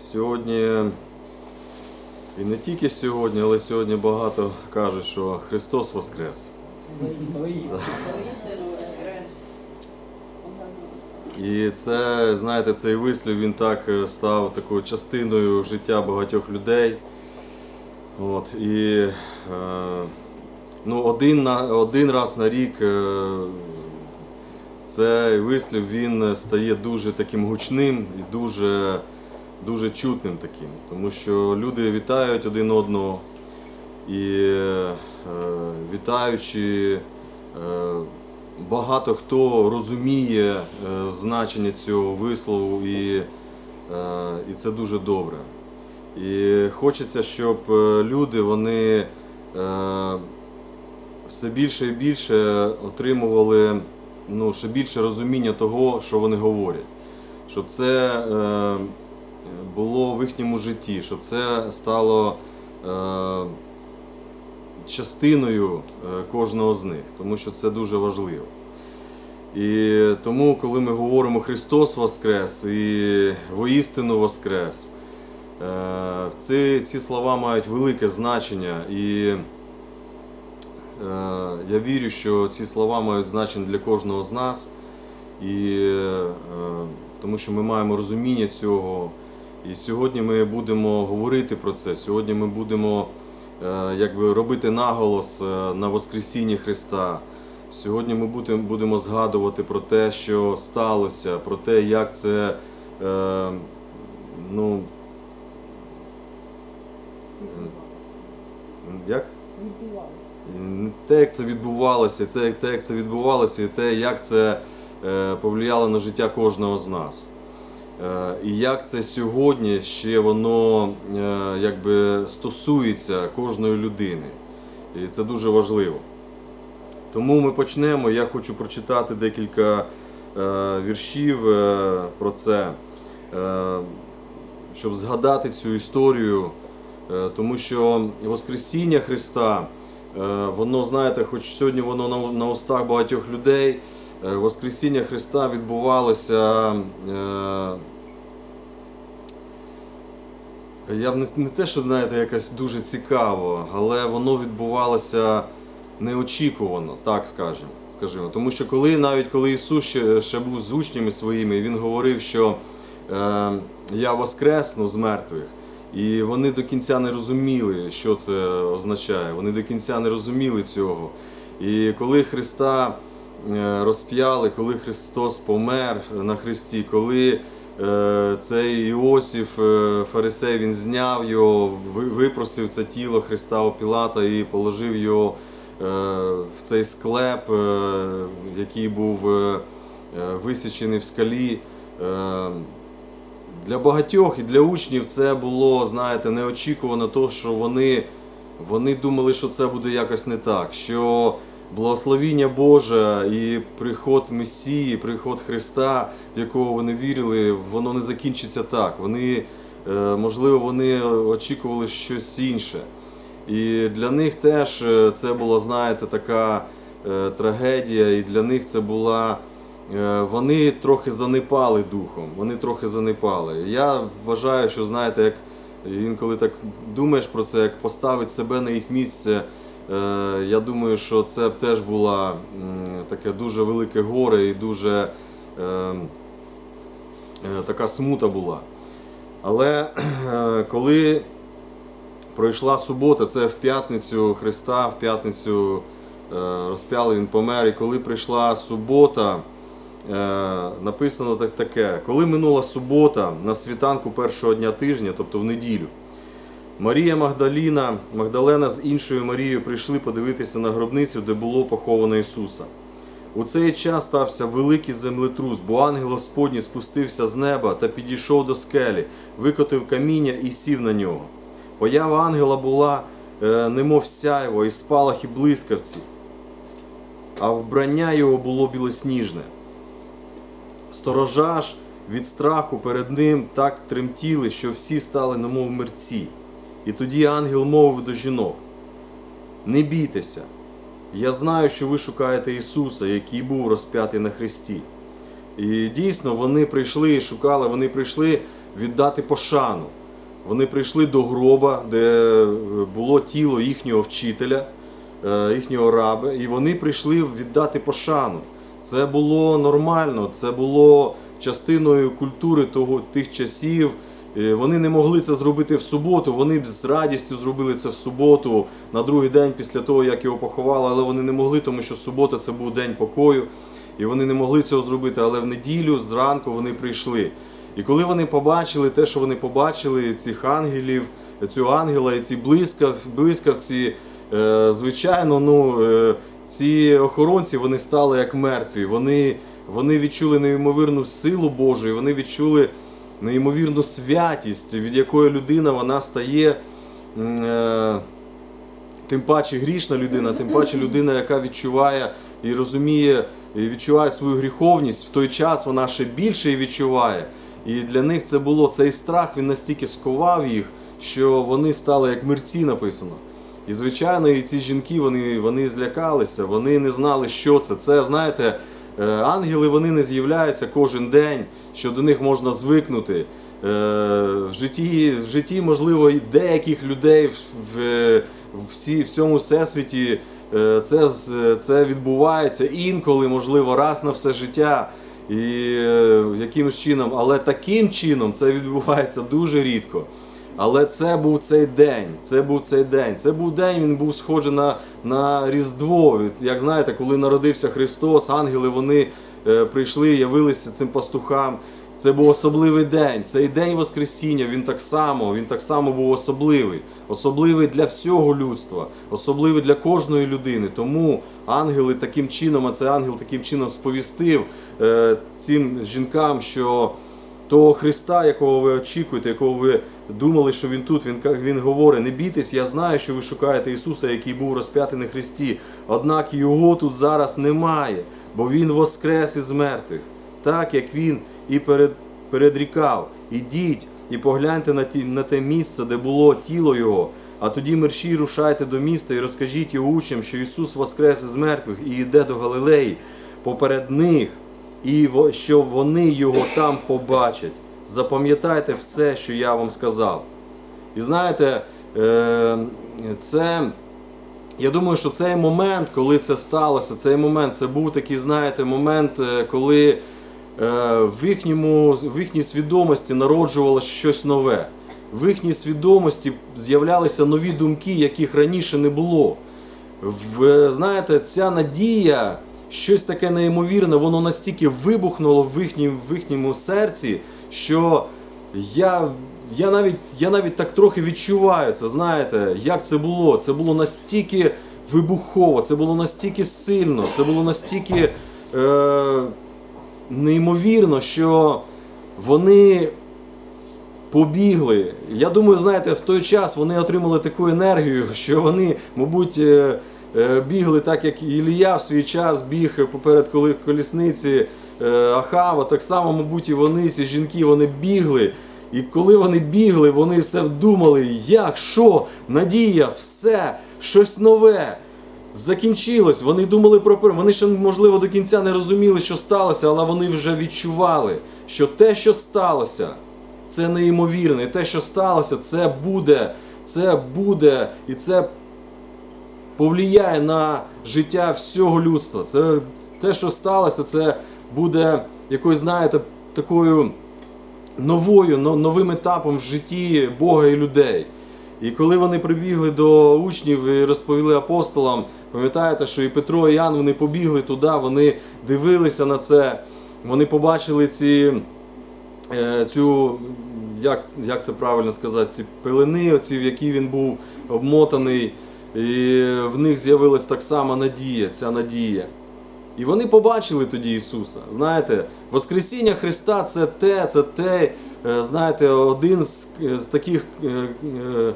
Сьогодні, і не тільки сьогодні, але сьогодні багато кажуть, що Христос Воскрес. І це, знаєте, цей вислів він так е, став такою частиною життя багатьох людей. От, і е, ну, один, на, один раз на рік е, цей вислів він стає дуже таким гучним і дуже, дуже чутним таким. Тому що люди вітають один одного і е, вітаючи. Е, багато хто розуміє е, значення цього вислову, і, е, і це дуже добре. І хочеться, щоб е, люди вони е, все більше і більше отримували ну, ще більше розуміння того, що вони говорять. Щоб це е, було в їхньому житті, щоб це стало. Е, частиною е, кожного з них, тому що це дуже важливо. І тому, коли ми говоримо Христос Воскрес і воістину Воскрес, е, ці, ці слова мають велике значення. І е, я вірю, що ці слова мають значення для кожного з нас, і, е, тому що ми маємо розуміння цього. І сьогодні ми будемо говорити про це. Сьогодні ми будемо е, якби робити наголос е, на Воскресінні Христа. Сьогодні ми будемо, згадувати про те, що сталося, про те, як це е, ну, як? Те, як це відбувалося, це те, як це відбувалося, і те, як це е, повлияло на життя кожного з нас. Е, І як це сьогодні ще воно е, якби стосується кожної людини. І це дуже важливо. Тому ми почнемо. Я хочу прочитати декілька е, віршів про це, щоб згадати цю історію. Тому що Воскресіння Христа, воно, знаєте, хоч сьогодні воно на, устах багатьох людей, Воскресіння Христа відбувалося. Е, я б не, не те, що знаєте, якось дуже цікаво, але воно відбувалося неочікувано, так скажемо. скажімо. Тому що коли навіть коли Ісус ще, ще був з учнями своїми, Він говорив, що е, я воскресну з мертвих. І вони до кінця не розуміли, що це означає. Вони до кінця не розуміли цього. І коли Христа е, розп'яли, коли Христос помер на Христі, коли е, цей Іосиф, е, фарисей, він зняв його, випросив це тіло Христа у Пілата і положив його е, в цей склеп, е, який був е, е, висічений в скалі. Е, для багатьох і для учнів це було, знаєте, неочікувано, то, що вони, вони думали, що це буде якось не так. Що благословіння Боже і приход Месії, приход Христа, в якого вони вірили, воно не закінчиться так. Вони, е, можливо, вони очікували щось інше. І для них теж е, це була, знаєте, така е, трагедія, і для них це була. Вони трохи занепали духом, вони трохи занепали. Я вважаю, що знаєте, як інколи так думаєш про це, як поставити себе на їх місце. Е, Я думаю, що це б теж була м, таке дуже велике горе і дуже е, е, така смута була. Але коли пройшла субота, це в п'ятницю Христа, в п'ятницю розп'яли, він помер. І коли прийшла субота, написано так таке: коли минула субота на світанку першого дня тижня, тобто в неділю, Марія Магдаліна, Магдалена з іншою Марією прийшли подивитися на гробницю, де було поховано Ісуса. У цей час стався великий землетрус, бо ангел Господній спустився з неба та підійшов до скелі, викотив каміння і сів на нього. Поява ангела була е, немов сяйво і спалах і блискавці, а вбрання його було білосніжне. Сторожа ж від страху перед ним так тремтіли, що всі стали немов мерці. І тоді ангел мовив до жінок: Не бійтеся, я знаю, що ви шукаєте Ісуса, який був розп'ятий на Христі. І дійсно вони прийшли і шукали, вони прийшли віддати пошану. Вони прийшли до гроба, де е, було тіло їхнього вчителя, е, їхнього раби, і вони прийшли віддати пошану. Це було нормально, це було частиною культури того, тих часів. Е, Вони не могли це зробити в суботу, вони б з радістю зробили це в суботу на другий день після того, як його поховали, але вони не могли, тому що субота це був день покою, і вони не могли цього зробити. Але в неділю зранку вони прийшли. І коли вони побачили те, що вони побачили, цих ангелів, цього ангела і ці блискав, блискавці, е, звичайно, ну, е, ці охоронці вони стали як мертві. Вони, вони відчули неймовірну силу Божу, і вони відчули неймовірну святість, від якої людина вона стає. Е, Тим паче грішна людина, тим паче людина, яка відчуває і розуміє, і відчуває свою гріховність, в той час вона ще більше її відчуває. І для них це було цей страх, він настільки сковав їх, що вони стали як мерці написано. І звичайно, і ці жінки вони, вони злякалися, вони не знали, що це. Це, знаєте, ангели вони не з'являються кожен день, що до них можна звикнути. Е, В житті, в житті, можливо, і деяких людей в, в, всі, всьому всесвіті е, це, це відбувається інколи, можливо, раз на все життя. І е, якимось чином, але таким чином це відбувається дуже рідко. Але це був цей день. Це був цей день. Це був день, він був схожий на, на Різдво. Як знаєте, коли народився Христос, ангели вони е, прийшли, явилися цим пастухам. Це був особливий день. Цей день Воскресіння, він так само, він так само був особливий. Особливий для всього людства, особливий для кожної людини. Тому ангели таким чином, а цей ангел таким чином сповістив е, цим жінкам, що того Христа, якого ви очікуєте, якого ви думали, що він тут, він, він говорить, не бійтесь, я знаю, що ви шукаєте Ісуса, який був розп'ятий на Христі. Однак Його тут зараз немає, бо Він воскрес із мертвих, так як Він і перед, передрікав. Ідіть і погляньте на, ті, на те місце, де було тіло Його. А тоді мерщій рушайте до міста і розкажіть його учням, що Ісус воскрес із мертвих і йде до Галилеї поперед них і що вони його там побачать. Запам'ятайте все, що я вам сказав. І знаєте, е, це. Я думаю, що цей момент, коли це сталося, цей момент, це був такий, знаєте, момент, е, коли е, в, їхньому, в їхній свідомості народжувалося щось нове. В їхній свідомості з'являлися нові думки, яких раніше не було. В, знаєте, ця надія, щось таке неймовірне, воно настільки вибухнуло в їхнім, в їхньому серці, що я, я, навіть, я навіть так трохи відчуваю це, знаєте, як це було. Це було настільки вибухово, це було настільки сильно, це було настільки е, неймовірно, що вони побігли. Я думаю, знаєте, в той час вони отримали таку енергію, що вони, мабуть, е, е, бігли так, як Ілія в свій час біг поперед колісниці Ахава. Так само, мабуть, і вони, ці жінки, вони бігли. І коли вони бігли, вони все вдумали, як, що, надія, все, щось нове. Закінчилось. Вони думали про пер- Вони ще, можливо, до кінця не розуміли, що сталося, але вони вже відчували, що те, що сталося, це неймовірне. І те, що сталося, це буде, це буде, і це повлияє на життя всього людства. Це те, що сталося, це буде якось, знаєте, такою новою, новим етапом в житті Бога і людей. І коли вони прибігли до учнів і розповіли апостолам, пам'ятаєте, що і Петро, і Ян вони побігли туди, вони дивилися на це, вони побачили ці, е, цю, як, як це правильно сказати, ці пилини, оці, в які він був обмотаний, і в них з'явилась так само надія, ця надія. І вони побачили тоді Ісуса. Знаєте, Воскресіння Христа це те, це те, е, знаєте, один з, з таких е, е,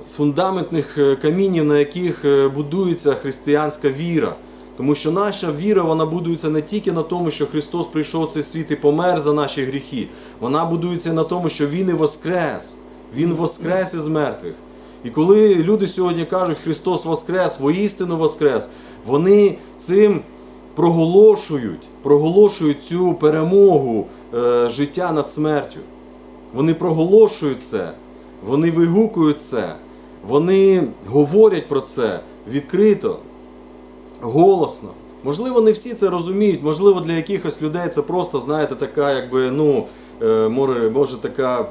з фундаментних камінів, на яких будується християнська віра. Тому що наша віра вона будується не тільки на тому, що Христос прийшов в цей світ і помер за наші гріхи. Вона будується на тому, що Він і воскрес. Він воскрес із мертвих. І коли люди сьогодні кажуть, Христос Воскрес, воістину Воскрес, вони цим проголошують, проголошують цю перемогу е, життя над смертю. Вони проголошують це, вони вигукують це, вони говорять про це відкрито, голосно. Можливо, не всі це розуміють, можливо, для якихось людей це просто, знаєте, така, якби, ну, е, може, така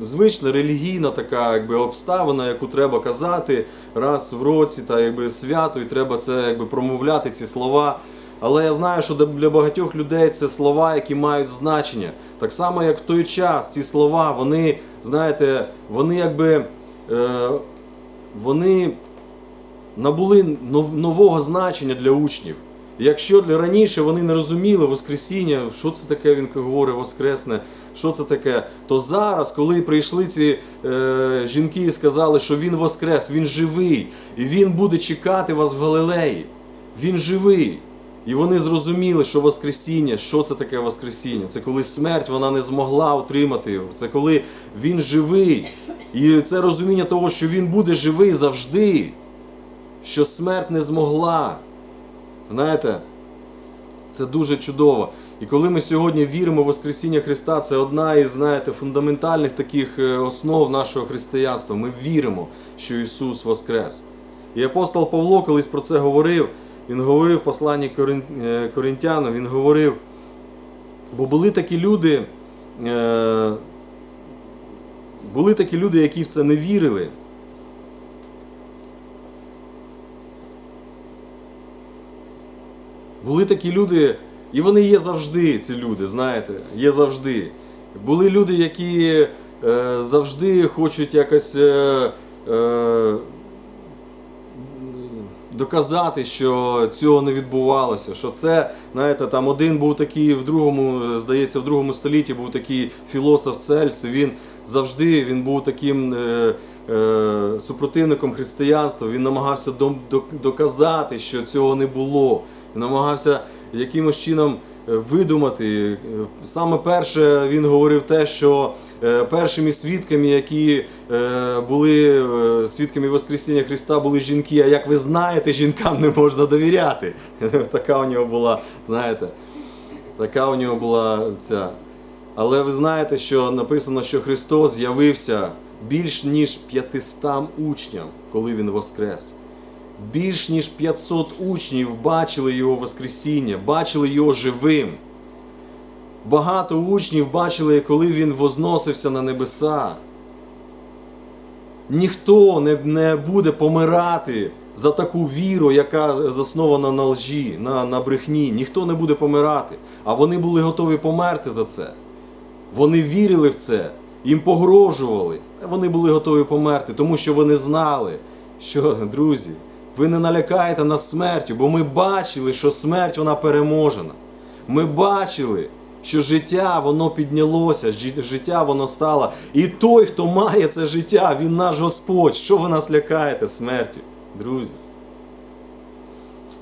звична релігійна така якби, обставина, яку треба казати раз в році, та якби свято, і треба це якби промовляти ці слова. Але я знаю, що для багатьох людей це слова, які мають значення. Так само, як в той час ці слова, вони, знаєте, вони якби е, вони набули нов- нового значення для учнів. Якщо раніше вони не розуміли Воскресіння, що це таке, він говорить Воскресне, що це таке, то зараз, коли прийшли ці е, жінки і сказали, що він Воскрес, він живий, і він буде чекати вас в Галилеї, він живий. І вони зрозуміли, що Воскресіння, що це таке Воскресіння? Це коли смерть вона не змогла утримати його. Це коли він живий. І це розуміння того, що він буде живий завжди, що смерть не змогла. Знаєте, це дуже чудово. І коли ми сьогодні віримо в Воскресіння Христа, це одна із знаєте, фундаментальних таких е, основ нашого християнства. Ми віримо, що Ісус Воскрес. І апостол Павло колись про це говорив. Він говорив в посланні Корин- е, Коринтянам, він говорив, бо були такі люди, е, були такі люди, які в це не вірили. Були такі люди, і вони є завжди, ці люди, знаєте, є завжди. Були люди, які е, завжди хочуть якось е, е, доказати, що цього не відбувалося. Що це, знаєте, там один був такий в другому, здається, в другому столітті був такий філософ Цельс, він завжди він був таким е, е, супротивником християнства. Він намагався доказати, що цього не було. Намагався якимось чином е, видумати. Е, Саме перше він говорив те, що е, першими свідками, які були свідками Воскресіння Христа, були жінки. А як ви знаєте, жінкам не можна довіряти. Така у нього була, знаєте, така у нього була ця. Але ви знаєте, що написано, що Христос з'явився більш ніж 500 учням, коли Він воскрес. Більш ніж 500 учнів бачили його Воскресіння, бачили його живим. Багато учнів бачили, коли він возносився на небеса. Ніхто не, не буде помирати за таку віру, яка заснована на лжі, на, на брехні. Ніхто не буде помирати. А вони були готові померти за це. Вони вірили в це, їм погрожували. Вони були готові померти, тому що вони знали, що, друзі, ви не налякаєте нас смертю, бо ми бачили, що смерть вона переможена. Ми бачили, що життя воно піднялося, життя воно стало. І той, хто має це життя, він наш Господь. Що ви нас лякаєте смертю, друзі?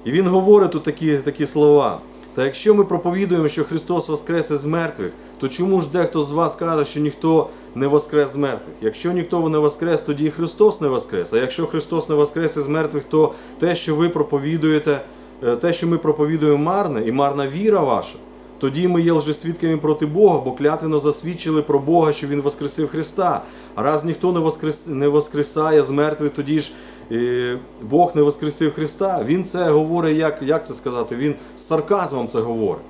І він говорить тут такі, такі слова. Та якщо ми проповідуємо, що Христос воскрес із мертвих, то чому ж дехто з вас каже, що ніхто не воскрес з мертвих? Якщо ніхто не воскрес, тоді і Христос не воскрес. А якщо Христос не воскрес із мертвих, то те, що ви проповідуєте, е, те, що ми проповідуємо, марне, і марна віра ваша. Тоді ми є лжесвідками проти Бога, бо клятвенно засвідчили про Бога, що Він воскресив Христа. А раз ніхто не, воскрес, не воскресає з мертвих, тоді ж е, Бог не воскресив Христа. Він це говорить, як, як це сказати? Він з сарказмом це говорить.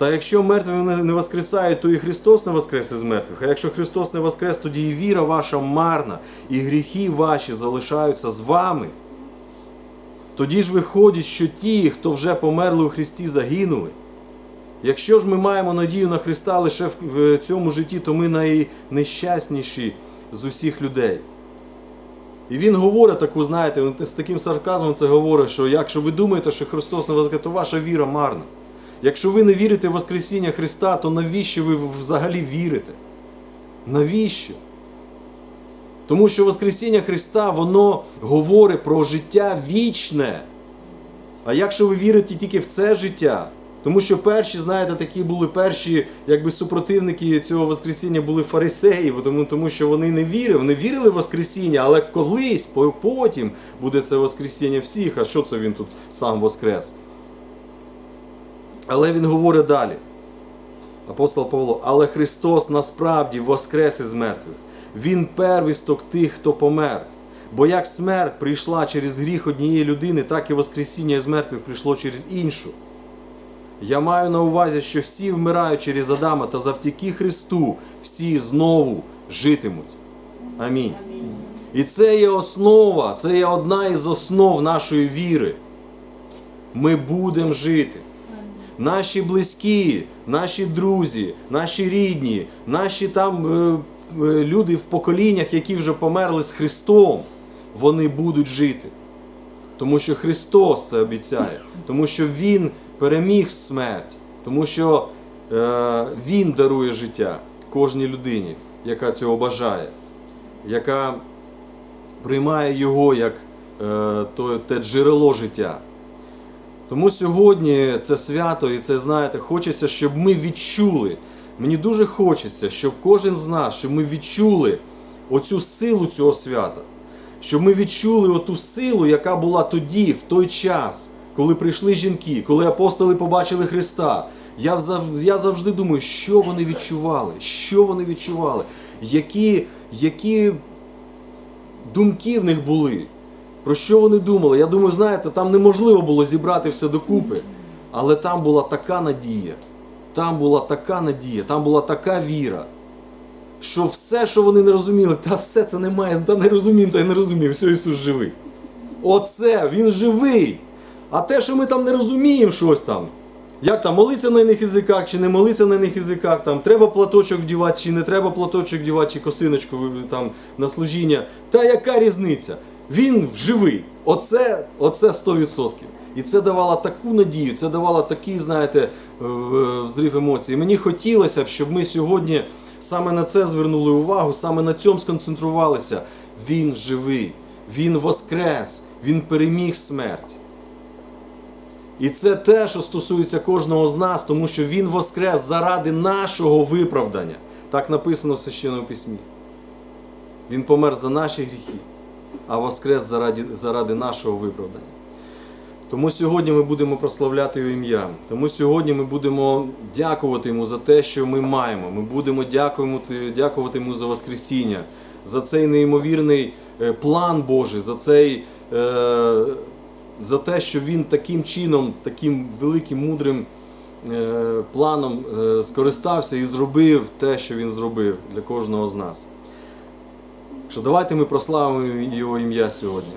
Та якщо мертві не воскресають, то і Христос не воскрес із мертвих. А якщо Христос не воскрес, тоді і віра ваша марна, і гріхи ваші залишаються з вами. Тоді ж виходить, що ті, хто вже померли у Христі, загинули. Якщо ж ми маємо надію на Христа лише в цьому житті, то ми найнещасніші з усіх людей. І він говорить таку, знаєте, з таким сарказмом це говорить, що якщо ви думаєте, що Христос не воскрес, то ваша віра марна. Якщо ви не вірите в Воскресіння Христа, то навіщо ви взагалі вірите? Навіщо? Тому що Воскресіння Христа, воно говорить про життя вічне. А якщо ви вірите тільки в це життя, тому що перші, знаєте, такі були перші, якби супротивники цього Воскресіння були фарисеї, тому, тому що вони не вірили, вони вірили в Воскресіння, але колись, потім буде це Воскресіння всіх. А що це він тут сам воскрес? Але він говорить далі. Апостол Павло, але Христос насправді воскрес із мертвих. Він первісток тих, хто помер. Бо як смерть прийшла через гріх однієї людини, так і Воскресіння із мертвих прийшло через іншу. Я маю на увазі, що всі вмирають через Адама та завдяки Христу всі знову житимуть. Амінь. І це є основа, це є одна із основ нашої віри. Ми будемо жити. Наші близькі, наші друзі, наші рідні, наші там е, е, люди в поколіннях, які вже померли з Христом, вони будуть жити. Тому що Христос це обіцяє, тому що Він переміг смерть, тому що е, Він дарує життя кожній людині, яка цього бажає, яка приймає його як е, то, те джерело життя. Тому сьогодні це свято, і це знаєте, хочеться, щоб ми відчули. Мені дуже хочеться, щоб кожен з нас, щоб ми відчули оцю силу цього свята, щоб ми відчули оту силу, яка була тоді, в той час, коли прийшли жінки, коли апостоли побачили Христа. Я, я завжди думаю, що вони відчували, що вони відчували, які, які думки в них були. Про що вони думали? Я думаю, знаєте, там неможливо було зібрати все докупи, але там була така надія, там була така надія, там була така віра, що все, що вони не розуміли, та все це немає, та не розуміємо, та й не розуміємо, все Ісус живий. Оце, Він живий. А те, що ми там не розуміємо щось там, як там молиться на них язиках, чи не молиться на них язиках, там треба платочок вдівати, чи не треба платочок вдівати, чи косиночку там на служіння. Та яка різниця? Він живий. Оце, оце 100%. І це давало таку надію, це давало такий, знаєте, взрив емоцій. Мені хотілося б, щоб ми сьогодні саме на це звернули увагу, саме на цьому сконцентрувалися. Він живий, він воскрес, він переміг смерть. І це те, що стосується кожного з нас, тому що Він воскрес заради нашого виправдання. Так написано в Священному письмі. Він помер за наші гріхи, а воскрес заради, заради нашого виправдання. Тому сьогодні ми будемо прославляти Його ім'я. Тому сьогодні ми будемо дякувати Йому за те, що ми маємо. Ми будемо дякувати, дякувати Йому за Воскресіння, за цей неймовірний е, план Божий, за цей. Е, за те, що він таким чином, таким великим мудрим е, планом е, скористався і зробив те, що він зробив для кожного з нас. Що давайте ми прославимо його ім'я сьогодні.